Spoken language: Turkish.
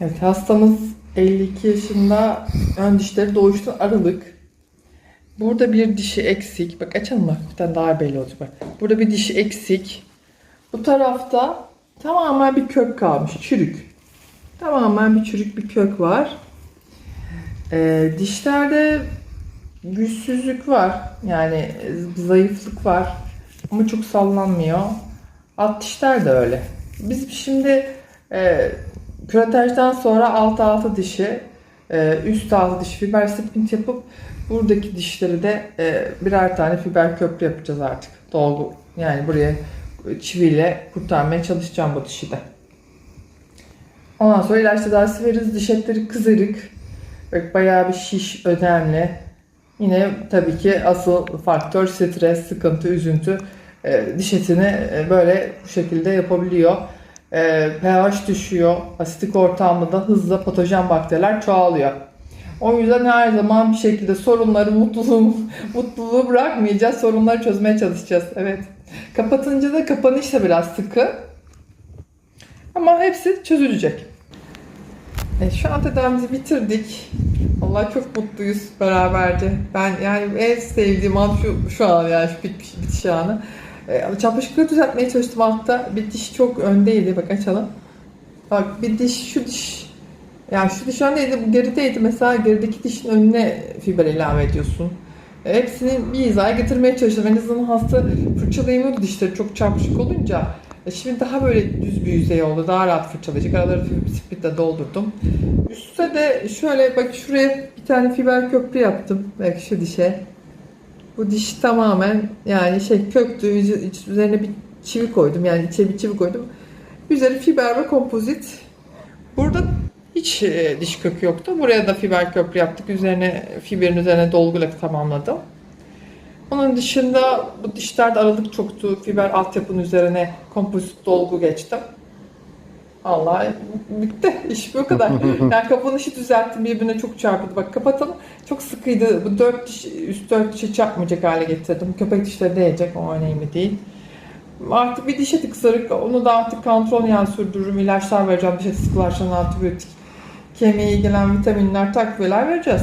Evet hastamız 52 yaşında ön dişleri doğuştan aralık. Burada bir dişi eksik. Bak açalım bak bir tane daha belli olacak bak. Burada bir dişi eksik. Bu tarafta tamamen bir kök kalmış. Çürük. Tamamen bir çürük bir kök var. Ee, dişlerde güçsüzlük var. Yani zayıflık var. Ama çok sallanmıyor. Alt dişler de öyle. Biz şimdi e, küratajdan sonra alt altı dişi, e, üst altı dişi fiber splint yapıp buradaki dişleri de e, birer tane fiber köprü yapacağız artık. Dolgu yani buraya çiviyle kurtarmaya çalışacağım bu dişi de. Ondan sonra ilaç tedavisi veririz. Diş etleri kızarık. Bak bayağı bir şiş önemli. Yine tabii ki asıl faktör stres, sıkıntı, üzüntü e, diş etini böyle bu şekilde yapabiliyor. E, pH düşüyor. Asitik ortamda da hızla patojen bakteriler çoğalıyor. O yüzden her zaman bir şekilde sorunları, mutluluğu, mutluluğu bırakmayacağız. Sorunları çözmeye çalışacağız. Evet. Kapatınca da kapanış da biraz sıkı. Ama hepsi çözülecek. E, şu an tedavimizi bitirdik. Vallahi çok mutluyuz beraberce. Ben yani en sevdiğim an şu, şu an yani şu bitiş, bitiş anı. E, çapraşıkları düzeltmeye çalıştım altta. Bir diş çok öndeydi. Bak açalım. Bak bir diş şu diş yani şu diş öndeydi bu gerideydi. Mesela gerideki dişin önüne fiber ilave ediyorsun. E, hepsini bir hizaya getirmeye çalıştım. En azından hasta fırçalayamıyordu dişleri çok çarpışık olunca. E, Şimdi daha böyle düz bir yüzey oldu. Daha rahat fırçalayacak. Araları fiber doldurdum. Üste de şöyle bak şuraya bir tane fiber köprü yaptım. Bak şu dişe. Bu diş tamamen yani şey köktü. Üz- Üzerine bir çivi koydum. Yani içe bir çivi koydum. Üzeri fiber ve kompozit. Burada hiç e, diş kökü yoktu. Buraya da fiber köprü yaptık. Üzerine fiberin üzerine dolguyla tamamladım. Onun dışında bu dişlerde aralık çoktu. Fiber altyapının üzerine kompozit dolgu geçtim. Allah bitti. İş bu kadar. Yani kapanışı düzelttim. Birbirine çok çarpıldı. Bak kapatalım. Çok sıkıydı. Bu dört diş, üst dört dişi çarpmayacak hale getirdim. Köpek dişleri değecek. O önemli değil. Artık bir diş eti kısarık. Onu da artık kontrol yani sürdürürüm. İlaçlar vereceğim. Diş eti sıkılaşan antibiyotik. Kemiğe ilgilenen vitaminler, takviyeler vereceğiz.